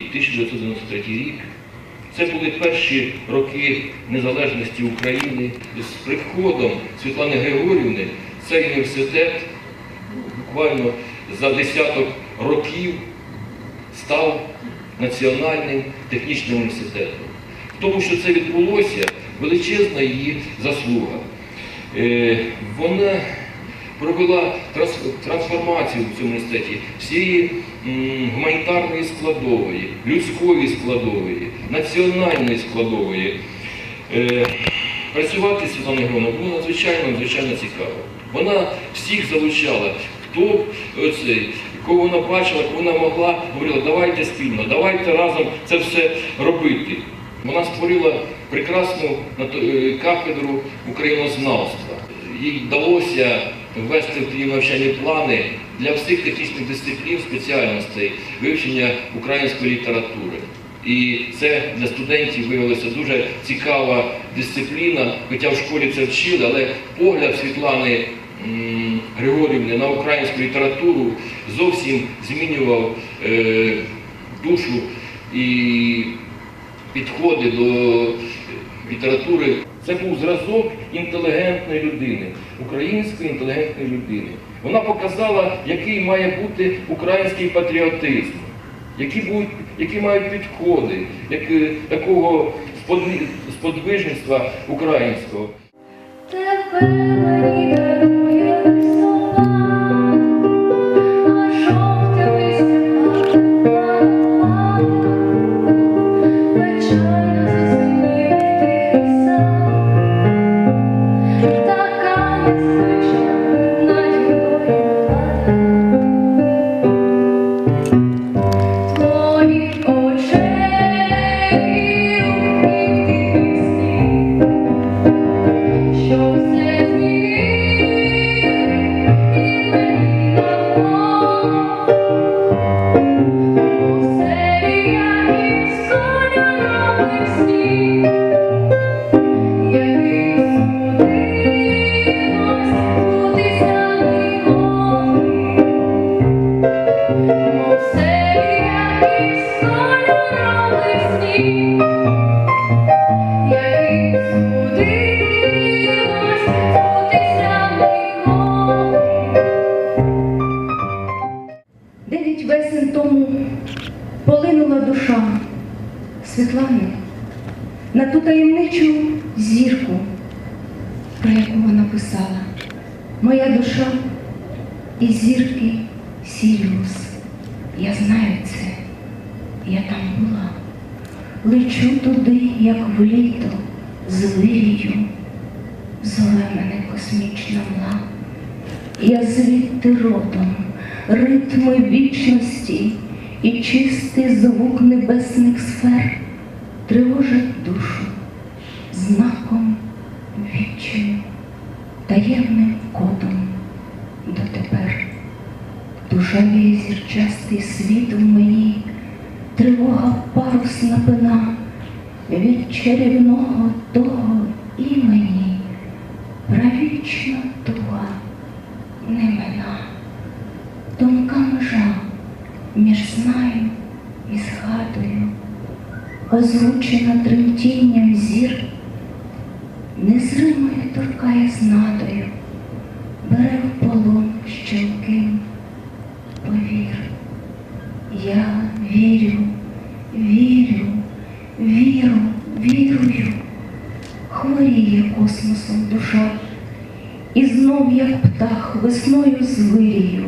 1993 рік. Це були перші роки незалежності України. З приходом Світлани Григорівни цей університет буквально за десяток років став національним технічним університетом. В тому, що це відбулося, величезна її заслуга. Е, Вона провела трансформацію в цьому університеті всієї гуманітарної складової, людської складової, національної складової. Е, Працювати з Світланою Григорівною було надзвичайно, надзвичайно цікаво. Вона всіх залучала, хто оцей, кого вона бачила, кого вона могла, говорила, давайте спільно, давайте разом це все робити. Вона створила прекрасну е, кафедру українознавства. Їй вдалося ввести в навчальні плани для всіх технічних дисциплін, спеціальностей вивчення української літератури. І це для студентів виявилася дуже цікава дисципліна, хоча в школі це вчили, але погляд Світлани Григорівни на українську літературу зовсім змінював е, душу і підходи до літератури. Це був зразок інтелігентної людини, української інтелігентної людини. Вона показала, який має бути український патріотизм, які, будуть, які мають підходи, як, е, такого сподвижництва українського. Дев'ять весен тому полинула душа Світлани на ту таємничу зірку, про яку вона писала. Моя душа і зірки Сіріус. Я знаю це, я там була. Лечу туди, як в літо, з вирію, мене космічна мла. Я звідти родом, ритми вічності і чистий звук небесних сфер тривожить душу знаком відчаю, таємним кодом дотепер. Душа віє зірчастий світ в мені, тривога парусна пина від чарівного того імені, правічна туга не мина, тонка межа між знаю і згадою, озвучена тремтінням зір, незримою торкає знатою, бере в полон щелким, повір. Я вірю, І як птах, весною звирію,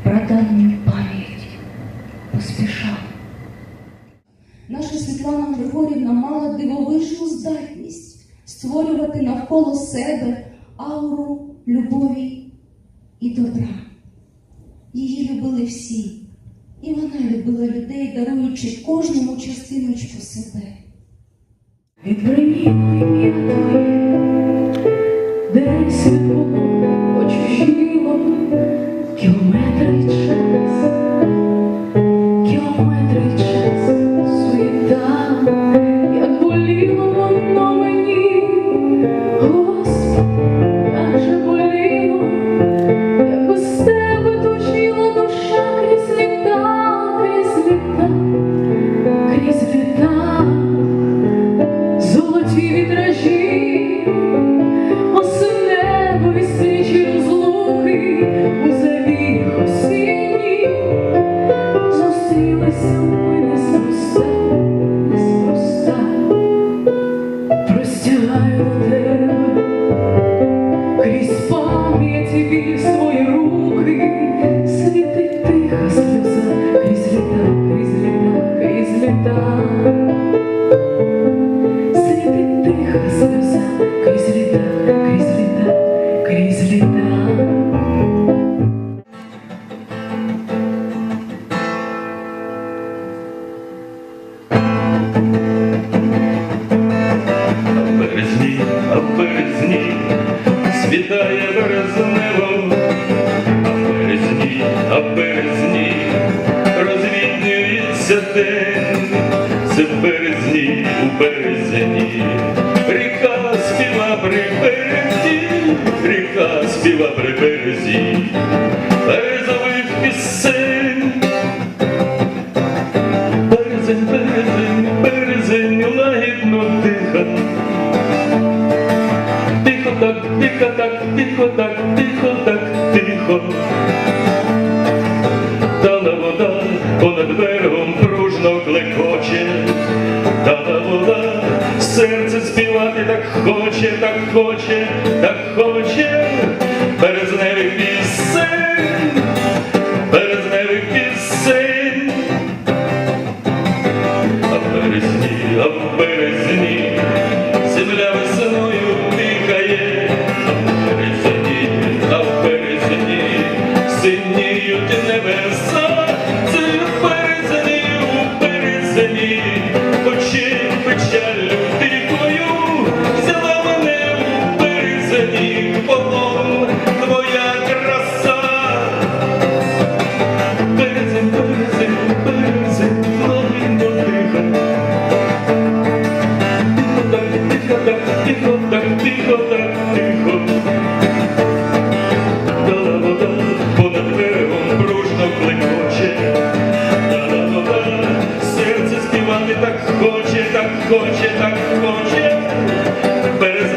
в прадавню пам'ять поспішав. Наша Світлана Григорівна мала дивовижну здатність створювати навколо себе ауру любові і добра. Її любили всі, і вона любила людей, даруючи кожному частиночку себе. Відбранімо ім'я Твоє, десь було очужіло кілометри ріка при березі, березових пісень. Березень, березень, березень, лагідно тиха. Тихо так, тихо так, тихо так, тихо так, тихо. Дана вода понад берегом пружно клекоче, Дана вода, серце співати так хоче, так хоче, так хоче, But it's an конче, без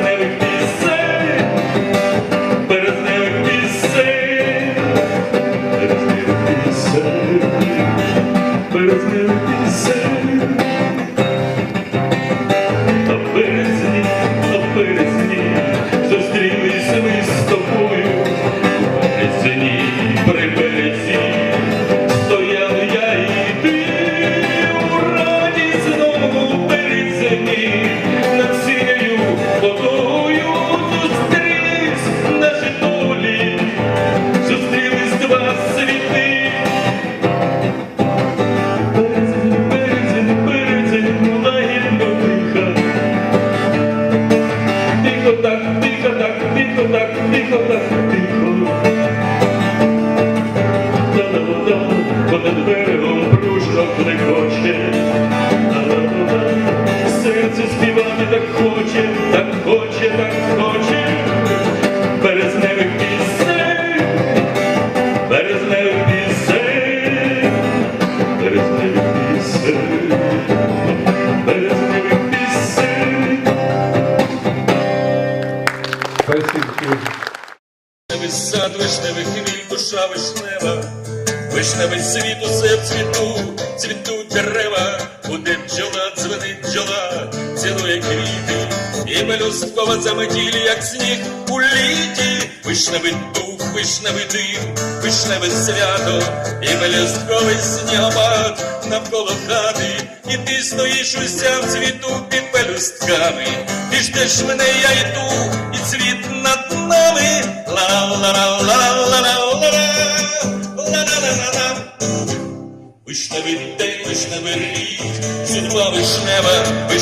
вишневий світ усе в цвіту, цвітуть дерева, буде бджола, дзвенить бджола, цілує квіти, і мелюсткова заметілі, як сніг у літі, вишневий дух, вишневий дим, вишневе свято, і мелюстковий снігопад навколо хати, і ти стоїш уся в цвіту під пелюстками, ти ждеш мене, я йду,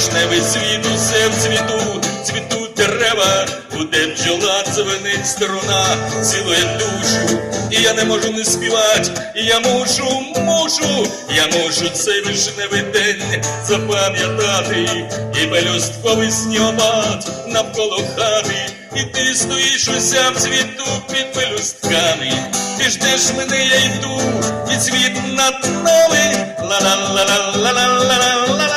вишневий світ, усе в цвіту, цвітуть дерева, буде бджола, дзвенить струна, цілує душу, і я не можу не співати, і я мушу, мушу, я мушу цей вишневий день запам'ятати, і пелюстковий снігопад навколо хати, і ти стоїш уся в цвіту під пелюстками, ти ждеш мене, я йду, і цвіт над нами. Ла-ла-ла-ла-ла-ла-ла-ла-ла-ла-ла-ла-ла.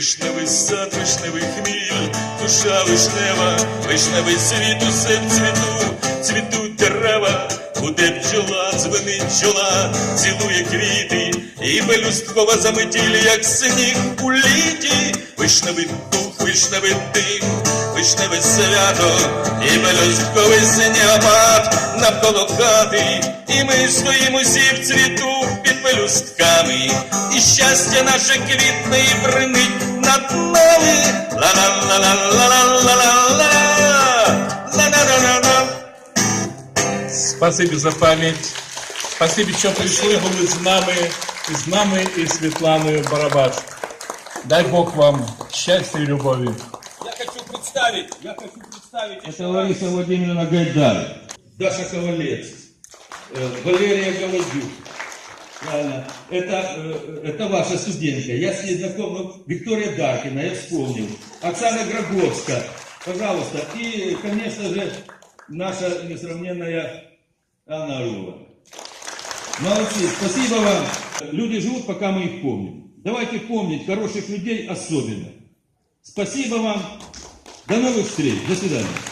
Вишневий сад, вишневий хміль, душа вишнева, вишневий світ усе в цвіту, цвітуть дерева, буде бджола, дзвенить бджола, цілує квіти, і пелюсткова заметіль, як сніг у літі, вишневий дух, вишневий дим, вічневе свято, і мелюзковий синій опад навколо хати, і ми стоїмо усі в цвіту під пелюстками, і щастя наше квітне і бринить над нами. Спасибі за пам'ять. Спасибі, що прийшли були з нами, з нами і Світланою Барабаш. Дай Бог вам щастя і любові. Представить, я хочу представить Это еще Лариса Владимировна Гайдар. Даша Ковалец, э, Валерия Голодюк, Правильно. Это, э, это ваша студентка. Я с ней знаком, ну, Виктория Даркина, я вспомнил. Оксана Гробовская, пожалуйста. И, конечно же, наша несравненная Анна Орлова. Молодцы, спасибо вам. Люди живут, пока мы их помним. Давайте помнить хороших людей особенно. Спасибо вам. До новых встреч. До свидания.